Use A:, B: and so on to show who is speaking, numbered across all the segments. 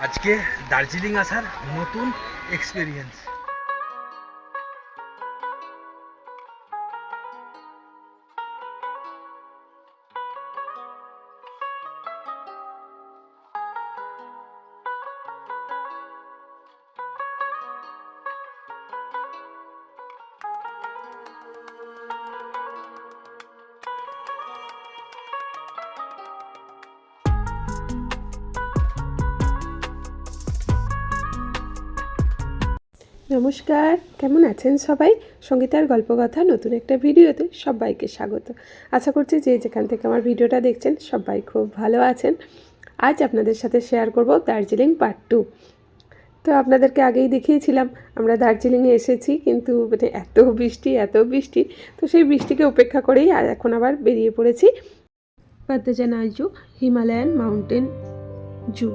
A: আজকে দার্জিলিং আসার নতুন এক্সপিরিয়েন্স
B: নমস্কার, কেমন আছেন সবাই? সঙ্গীতার গল্পকথা, নতুন একটা ভিডিওতে সবাইকে স্বাগত। আশা করছি যে যেখান থেকে আমার ভিডিওটা দেখছেন, সবাই খুব ভালো আছেন। আজ আপনাদের সাথে শেয়ার করব দার্জিলিং পার্ট টু তো আপনাদেরকে আগেই দেখিয়েছিলাম, আমরা দার্জিলিংয়ে এসেছি, কিন্তু মানে এত বৃষ্টি এত বৃষ্টি, তো সেই বৃষ্টিকে উপেক্ষা করেই এখন আবার বেরিয়ে পড়েছি। পদ্মজানা জু, হিমালয়ান মাউন্টেন জু।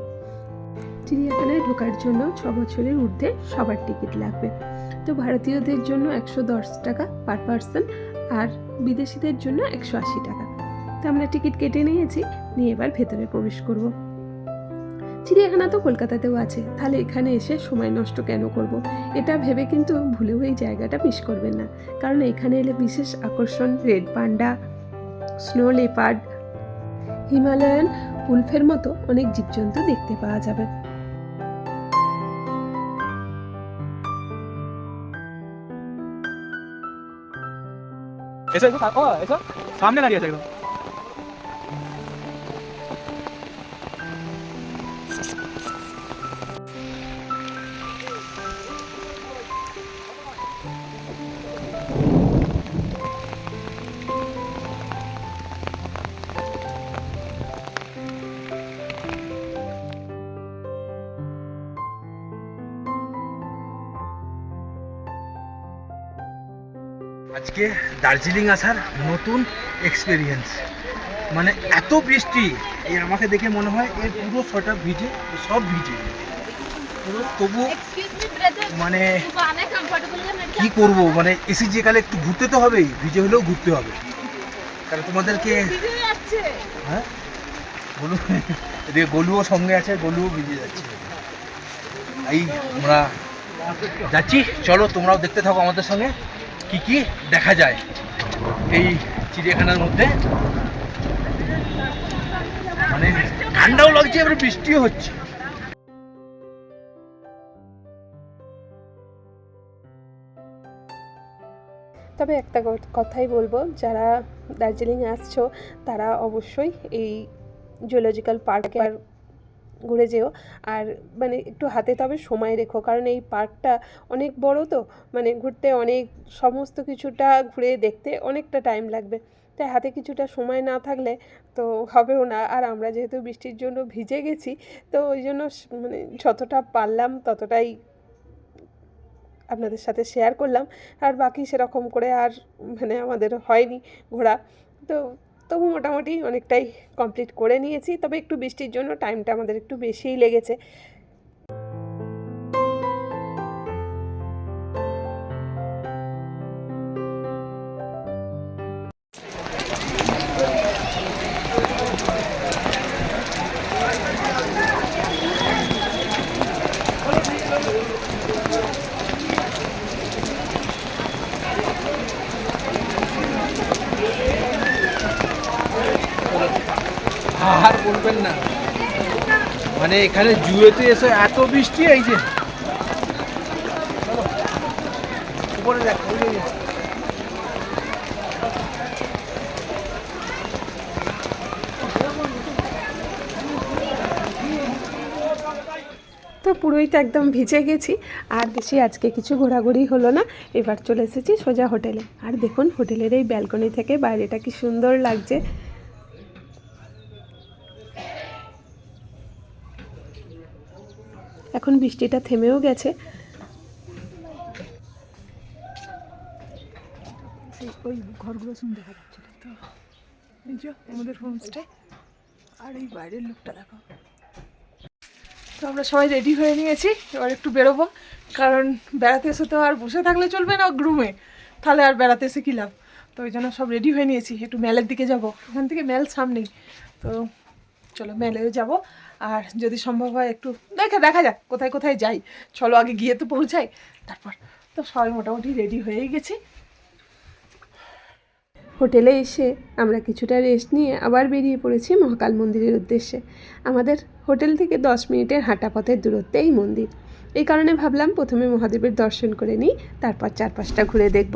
B: চিড়িয়াখানায় ঢোকার জন্য ছ বছরের ঊর্ধ্বে সবার টিকিট লাগবে। তো ভারতীয়দের জন্য একশো দশ টাকা পার পার্সন আর বিদেশিদের জন্য একশো আশি টাকা। তো আমরা টিকিট কেটে নিয়েছি, নিয়ে এবার ভেতরে প্রবেশ করব। চিড়িয়াখানা তো কলকাতাতেও আছে, তাহলে এখানে এসে সময় নষ্ট কেন করব। এটা ভেবে কিন্তু ভুলেও এই জায়গাটা মিস করবেন না। কারণ এখানে এলে বিশেষ আকর্ষণ, red panda snow leopard Himalayan উলফের মতো অনেক জীবজন্তু দেখতে পাওয়া যাবে।
C: এসো এসো ও এসো। সামনে দাঁড়িয়ে আছে একদম।
A: আজকে দার্জিলিং আসার নতুন এক্সপিরিয়েন্স মানে এত বৃষ্টি এই আমাকে দেখে মনে হয় এর পুরো সোয়েটার ভিজে সব ভিজে। তবু মানে কি করব? মানে এসি যে কালে একটু ঘুরতে তো হবেই ভিজে হলেও ঘুরতে হবে। কারণ তোমাদেরকে হ্যাঁ? গলু এদিকে গলুও সঙ্গে আছে গলুও ভিজে যাচ্ছে। এই আমরা যাচ্ছি। চলো তোমরাও দেখতে থাকো আমাদের সঙ্গে। কি কি দেখা যায় এই চিড়িয়াখানার মধ্যে? মানে ঠান্ডাও লাগছে এবার বৃষ্টিও হচ্ছে।
B: তবে একটা কথাই বলব, যারা দার্জিলিং আসছো, তারা অবশ্যই এই জুলজিক্যাল পার্কে আর ঘুরে যেও। আর মানে একটু হাতে তবে সময় রেখো, কারণ এই পার্কটা অনেক বড় তো মানে ঘুরতে অনেক, সমস্ত কিছুটা ঘুরে দেখতে অনেকটা টাইম লাগবে। তাই হাতে কিছুটা সময় না থাকলে তো হবেও না। আর আমরা যেহেতু বৃষ্টির জন্য ভিজে গেছি, তো ওই জন্য মানে যতটা পারলাম ততটাই আপনাদের সাথে শেয়ার করলাম। আর বাকি সেরকম করে আর মানে আমাদের হয়নি ঘোরা। তো তবু মোটামুটি অনেকটাই কমপ্লিট করে নিয়েছি। তবে একটু বৃষ্টির জন্য টাইমটা আমাদের একটু বেশিই লেগেছে।
A: মানে এখানে জুয়েতে এসে এত বৃষ্টি, এই যে।
B: তো পুরোই তো একদম ভিজে গেছি, আর বেশি আজকে কিছু ঘোরাঘুরি হলো না, এবার চলে এসেছি সোজা হোটেলে। আর দেখুন, হোটেলের এই ব্যালকনি থেকে বাইরেটা কি সুন্দর লাগছে। এখন বৃষ্টিটা থেমেও গেছে।
D: ওই ঘরগুলো শুনে দেখা যাচ্ছিল তো? আমাদের হোমস্টে আর এই বাইরের লোকটা দেখো। তো আমরা সবাই রেডি হয়ে নিয়েছি, এবার একটু বেরোবো। কারণ বেড়াতে এসে তো আর বসে থাকলে চলবে না গ্রুমে তাহলে আর বেড়াতে এসে কী লাভ? তো ওই জন্য সব রেডি হয়ে নিয়েছি, একটু মেলের দিকে যাব। ওখান থেকে মেল সামনেই। তো চলো মেলেও যাব। আর যদি সম্ভব হয় একটু দেখা দেখা যাক, কোথায় কোথায় যাই। চলো আগে গিয়ে তো পৌঁছাই। তারপর তো সবাই মোটামুটি রেডি হয়েই গেছি।
B: হোটেলে এসে আমরা কিছুটা রেস্ট নিয়ে আবার বেরিয়ে পড়েছি মহাকাল মন্দিরের উদ্দেশ্যে। আমাদের হোটেল থেকে দশ মিনিটের হাঁটা পথের দূরত্বে এই মন্দির। এই কারণে ভাবলাম প্রথমে মহাদেবের দর্শন করে নিই, তারপর চারপাশটা ঘুরে দেখব।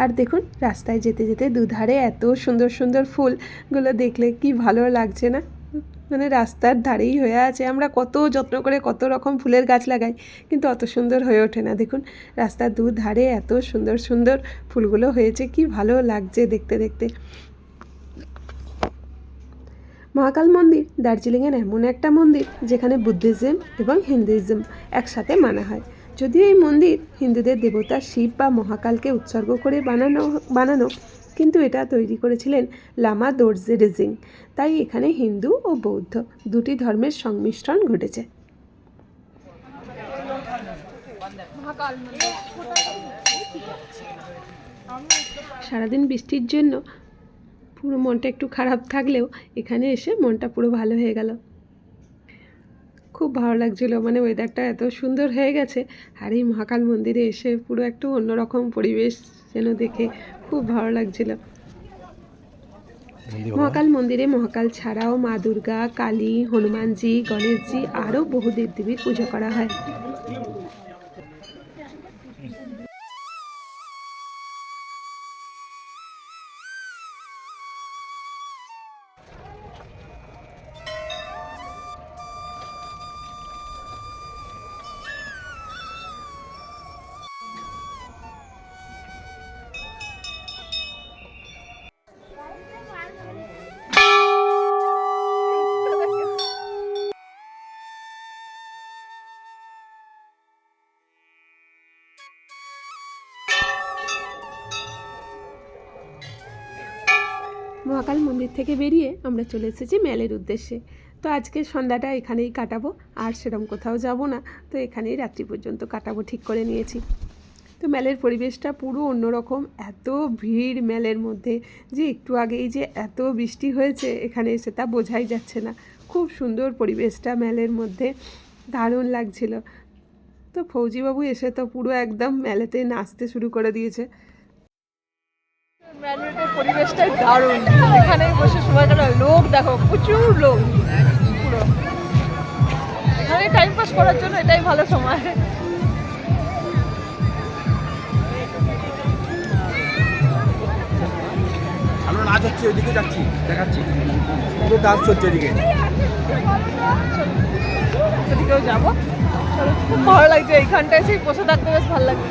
B: আর দেখুন, রাস্তায় যেতে যেতে দুধারে এত সুন্দর সুন্দর ফুলগুলো দেখলে কি ভালো লাগছে না? মানে রাস্তার ধারেই হয়ে আছে। আমরা কত যত্ন করে কত রকম ফুলের গাছ লাগাই, কিন্তু অত সুন্দর হয়ে ওঠে না। দেখুন, রাস্তার দু ধারে এত সুন্দর সুন্দর ফুলগুলো হয়েছে, কি ভালো লাগছে দেখতে দেখতে। মহাকাল মন্দির দার্জিলিংয়ের এমন একটা মন্দির, যেখানে বুদ্ধিজম এবং হিন্দুইজম একসাথে মানা হয়। যদিও এই মন্দির হিন্দুদের দেবতা শিব বা মহাকালকে উৎসর্গ করে বানানো বানানো কিন্তু এটা তৈরি করেছিলেন লামা দোর্জে রেজিং। তাই এখানে হিন্দু ও বৌদ্ধ দুটি ধর্মের সংমিশ্রণ ঘটেছে। সারাদিন বৃষ্টির জন্য পুরো মনটা একটু খারাপ থাকলেও এখানে এসে মনটা পুরো ভালো হয়ে গেল। খুব ভালো লাগছিল মানে ওয়েদারটা এত সুন্দর হয়ে গেছে। আর এই মহাকাল মন্দিরে এসে পুরো একটু অন্যরকম পরিবেশ যেন দেখে খুব ভালো লাগছিল। মহাকাল মন্দিরে মহাকাল ছাড়াও মা দুর্গা কালী হনুমানজি গণেশজি আরও বহু দেবদেবীর পুজো করা হয়। মহাকাল মন্দির থেকে বেরিয়ে আমরা চলে এসেছি মেলের উদ্দেশ্যে। তো আজকে সন্ধ্যাটা এখানেই কাটাবো, আর সেরকম কোথাও যাব না। তো এখানেই রাত্রি পর্যন্ত কাটাবো, ঠিক করে নিয়েছি। তো মেলের পরিবেশটা পুরো অন্যরকম, এত ভিড় মেলের মধ্যে যে একটু আগেই যে এত বৃষ্টি হয়েছে এখানে এসে তা বোঝাই যাচ্ছে না। খুব সুন্দর পরিবেশটা মেলের মধ্যে, দারুণ লাগছিল। তো ফৌজিবাবু এসে তো পুরো একদম মেলেতে নাচতে শুরু করে দিয়েছে।
D: ম্যানমেটের পরিবেশটাই দারুণ। এখানে বসে সময় কাটা লোক দেখো প্রচুর লোক। পুরো। এখানে টাইম পাস করার জন্য এটাই ভালো সময়।
A: নাচ হচ্ছে ওইদিকে যাচ্ছি দেখাচ্ছি। পুরো ডান্স চলছে ওইদিকে।
D: সেদিকেও যাব। খুব ভালো লাগছে। এইখানটায় সেই বসে থাকতে বেশ ভালো লাগে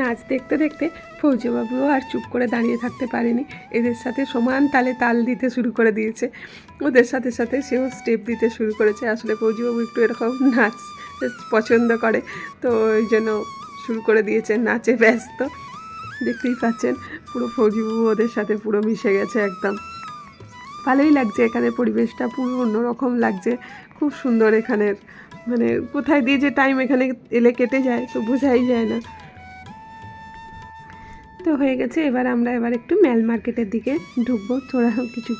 B: নাচ দেখতে দেখতে ফৌজিবাবুও আর চুপ করে দাঁড়িয়ে থাকতে পারেনি। এদের সাথে সমান তালে তাল দিতে শুরু করে দিয়েছে। ওদের সাথে সাথে সেও স্টেপ দিতে শুরু করেছে। আসলে ফৌজিবাবু একটু এরকম নাচ পছন্দ করে, তো ওই জন্য শুরু করে দিয়েছে নাচে ব্যস্ত। দেখতেই পাচ্ছেন, পুরো ফৌজিবাবু ওদের সাথে পুরো মিশে গেছে একদম। ভালোই লাগছে এখানে পরিবেশটা, পুরো অন্যরকম লাগছে। খুব সুন্দর এখানের মানে কোথায় দিয়ে যে টাইম এখানে এলে কেটে যায়, তো বোঝাই যায় না। তো হয়ে গেছে, এবার আমরা এবার একটু মেল মার্কেটের দিকে ঢুকবো। থোড়া কিছু,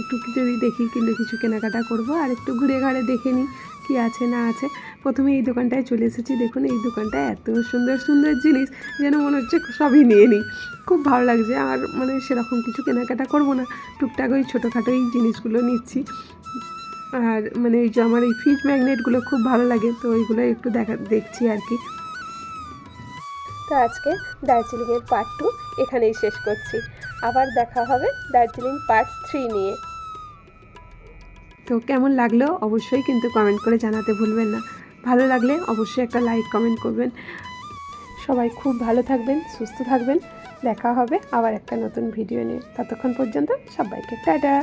B: একটু যদি দেখি কিন্তু কিছু কেনাকাটা করব, আর একটু ঘুরে ঘাড়ে দেখে নিই কী আছে না আছে। প্রথমে এই দোকানটায় চলে এসেছি। দেখুন, এই দোকানটায় এত সুন্দর সুন্দর জিনিস যেন মনে হচ্ছে সবই নিয়ে নিই খুব ভালো লাগছে। আর মানে সেরকম কিছু কেনাকাটা করব না। টুকটাক ওই ছোটোখাটো এই জিনিসগুলো নিচ্ছি। আর মানে এই যে আমার এই ফ্রিজ ম্যাগনেটগুলো খুব ভালো লাগে, তো ওইগুলো একটু দেখা, দেখছি আর কি। তো আজকে দার্জিলিংয়ের পার্ট টু এখানেই শেষ করছি। আবার দেখা হবে দার্জিলিং পার্ট থ্রি নিয়ে। তো কেমন লাগল? অবশ্যই কিন্তু কমেন্ট করে জানাতে ভুলবেন না। ভালো লাগলে অবশ্যই একটা লাইক কমেন্ট করবেন। সবাই খুব ভালো থাকবেন, সুস্থ থাকবেন। দেখা হবে আবার একটা নতুন ভিডিও নিয়ে। ততক্ষণ পর্যন্ত সবাইকে টাটা।